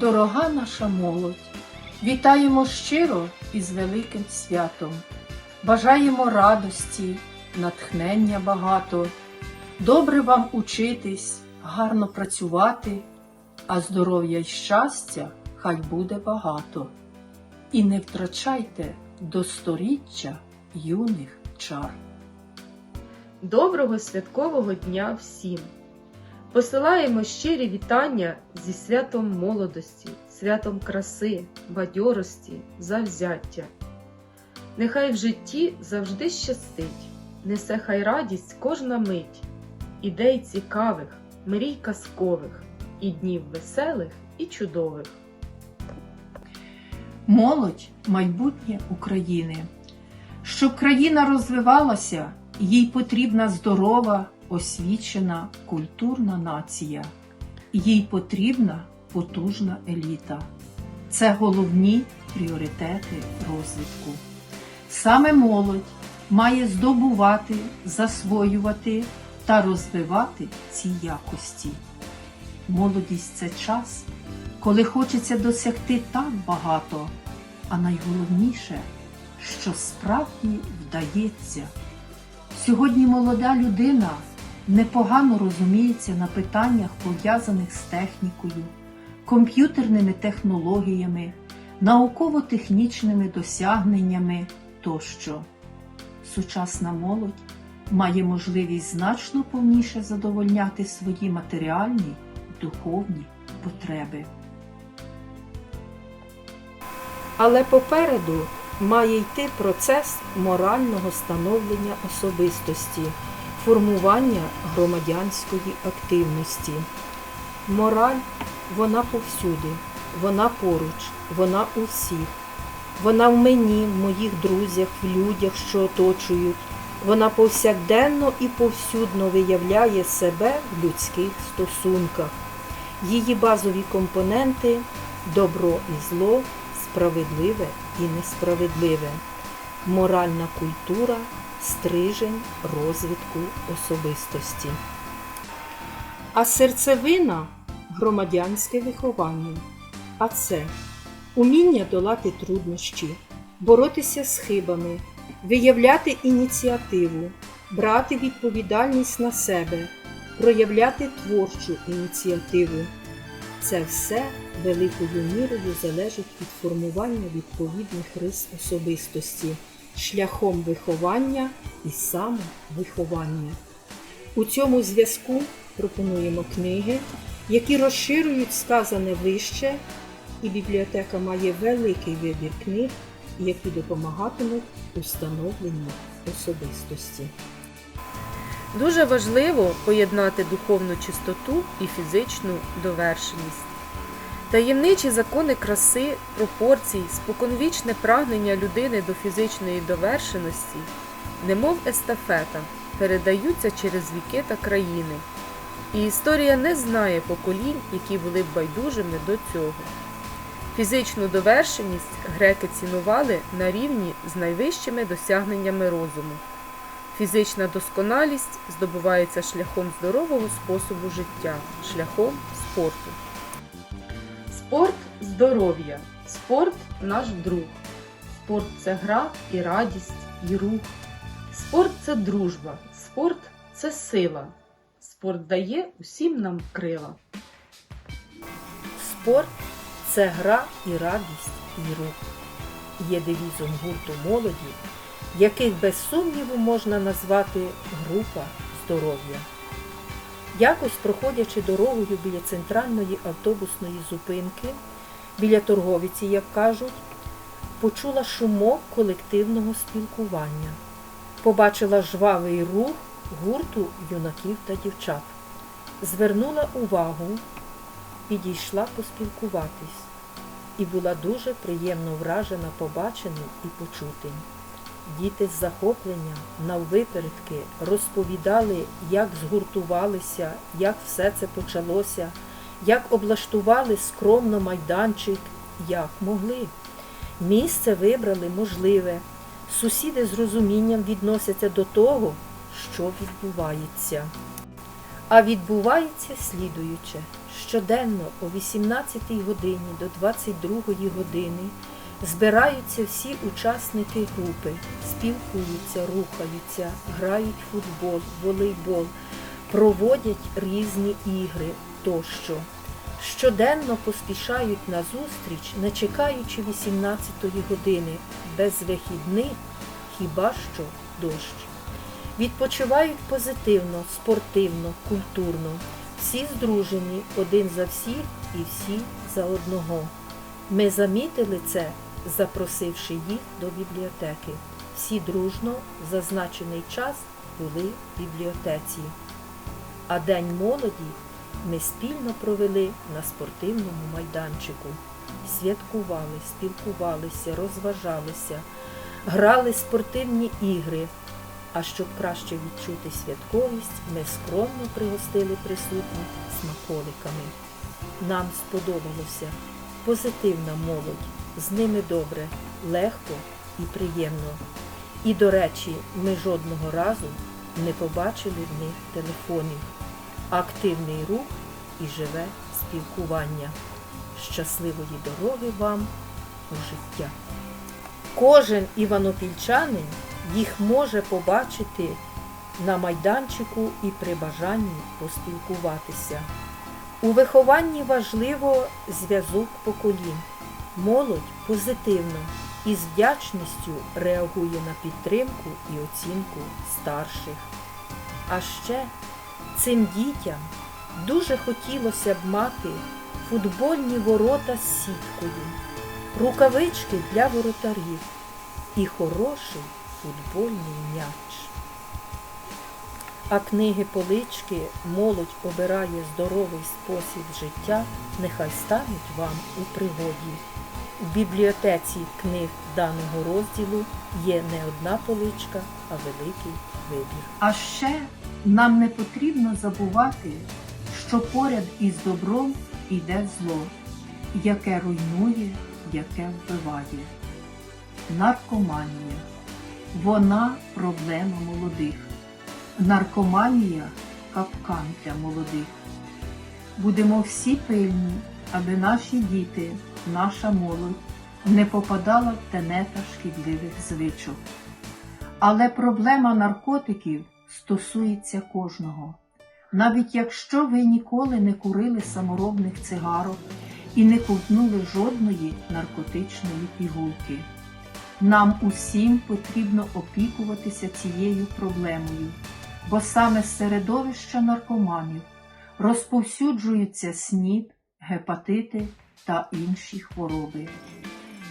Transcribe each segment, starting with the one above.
Дорога наша молодь, вітаємо щиро із великим святом. Бажаємо радості, натхнення багато, добре вам учитись, гарно працювати, а здоров'я й щастя хай буде багато. І не втрачайте до сторіччя юних чар. Доброго святкового дня всім! Посилаємо щирі вітання зі святом молодості, святом краси, бадьорості, завзяття. Нехай в житті завжди щастить, несе хай радість кожна мить, ідей цікавих, мрій казкових, і днів веселих і чудових. Молодь майбутнє України. Щоб країна розвивалася, їй потрібна здорова, освічена, культурна нація. Їй потрібна потужна еліта. Це головні пріоритети розвитку. Саме молодь має здобувати, засвоювати та розвивати ці якості. Молодість це час, коли хочеться досягти так багато, а найголовніше, що справді вдається. Сьогодні молода людина непогано розуміється на питаннях, пов'язаних з технікою, комп'ютерними технологіями, науково-технічними досягненнями тощо. Сучасна молодь має можливість значно повніше задовольняти свої матеріальні духовні потреби. Але попереду має йти процес морального становлення особистості, формування громадянської активності. Мораль вона повсюди, вона поруч, вона у всіх. Вона в мені, в моїх друзях, в людях, що оточують. Вона повсякденно і повсюдно виявляє себе в людських стосунках. Її базові компоненти добро і зло, справедливе і несправедливе, моральна культура, стрижень розвитку особистості. А серцевина громадянське виховання. А це уміння долати труднощі, боротися з хибами, виявляти ініціативу, брати відповідальність на себе, проявляти творчу ініціативу. Це все великою мірою залежить від формування відповідних рис особистості, шляхом виховання і самовиховання. У цьому зв'язку пропонуємо книги, які розширюють сказане вище, і бібліотека має великий вибір книг, які допомагатимуть у особистості. Дуже важливо поєднати духовну чистоту і фізичну довершеність. Таємничі закони краси, пропорцій, споконвічне прагнення людини до фізичної довершеності, немов естафета, передаються через віки та країни. І історія не знає поколінь, які були б байдужими до цього. Фізичну довершеність греки цінували на рівні з найвищими досягненнями розуму. Фізична досконалість здобувається шляхом здорового способу життя, шляхом спорту. Спорт здоров'я. Спорт наш друг. Спорт це гра і радість, і рух. Спорт це дружба. Спорт це сила. Спорт дає усім нам крила. Спорт це гра і радість, і рух. Є девізом гурту молоді, яких без сумніву можна назвати група здоров'я. Якось проходячи дорогою біля центральної автобусної зупинки, біля торговиці, як кажуть, почула шумок колективного спілкування, побачила жвавий рух гурту юнаків та дівчат, звернула увагу, підійшла поспілкуватись. І була дуже приємно вражена побаченим і почутим. Діти з захоплення наввипередки розповідали, як згуртувалися, як все це почалося, як облаштували скромно майданчик, як могли. Місце вибрали можливе. Сусіди з розумінням відносяться до того, що відбувається. А відбувається слідуюче. Щоденно о 18 годині до 22 години збираються всі учасники групи, спілкуються, рухаються, грають футбол, волейбол, проводять різні ігри тощо. Щоденно поспішають на зустріч, не чекаючи 18-ї години, без вихідних, хіба що дощ. Відпочивають позитивно, спортивно, культурно. Всі здружені один за всіх і всі за одного. Ми замітили це, запросивши їх до бібліотеки. Всі дружно в зазначений час були в бібліотеці. А День молоді ми спільно провели на спортивному майданчику. Святкували, спілкувалися, розважалися, грали спортивні ігри. А щоб краще відчути святковість, ми скромно пригостили присутніх смаколиками. Нам сподобалося позитивна молодь, з ними добре, легко і приємно. І, до речі, ми жодного разу не побачили в них телефонів. Активний рух і живе спілкування. Щасливої дороги вам у життя! Кожен іванопільчанин їх може побачити на майданчику і при бажанні поспілкуватися. У вихованні важливо зв'язок поколінь. Молодь позитивно і з вдячністю реагує на підтримку і оцінку старших. А ще цим дітям дуже хотілося б мати футбольні ворота з сіткою, рукавички для воротарів і хороший футбольний м'яч. А книги полички молодь обирає здоровий спосіб життя, нехай стануть вам у пригоді. В бібліотеці книг даного розділу є не одна поличка, а великий вибір. А ще нам не потрібно забувати, що поряд із добром іде зло, яке руйнує, яке вбиває. Наркоманія. Вона проблема молодих. Наркоманія капкан для молодих. Будемо всі пильні, аби наші діти, наша молодь не попадала в тенета шкідливих звичок. Але проблема наркотиків стосується кожного. Навіть якщо ви ніколи не курили саморобних цигарок і не ковтнули жодної наркотичної пігулки. Нам усім потрібно опікуватися цією проблемою, бо саме з середовища наркоманів розповсюджуються СНІД, гепатити та інші хвороби.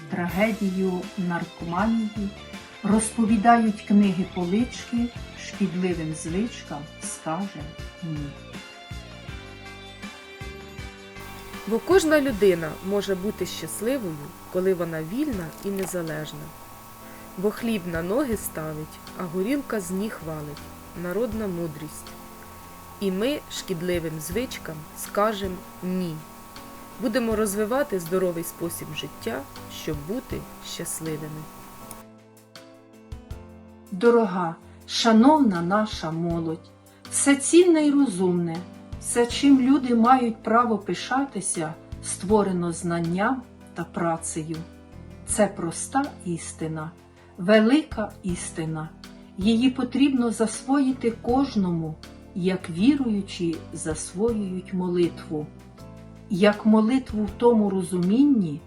Трагедію наркоманії розповідають книги полички шкідливим звичкам скаже ні. Бо кожна людина може бути щасливою, коли вона вільна і незалежна. Бо хліб на ноги ставить, а горілка з ніг валить народна мудрість. І ми шкідливим звичкам скажем ні. Будемо розвивати здоровий спосіб життя, щоб бути щасливими. Дорога, шановна наша молодь, все цінне і розумне, все, чим люди мають право пишатися, створено знанням та працею. Це проста істина, велика істина. Її потрібно засвоїти кожному, як віруючі засвоюють молитву, як молитву в тому розумінні,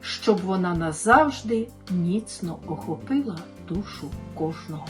щоб вона назавжди міцно охопила душу кожного.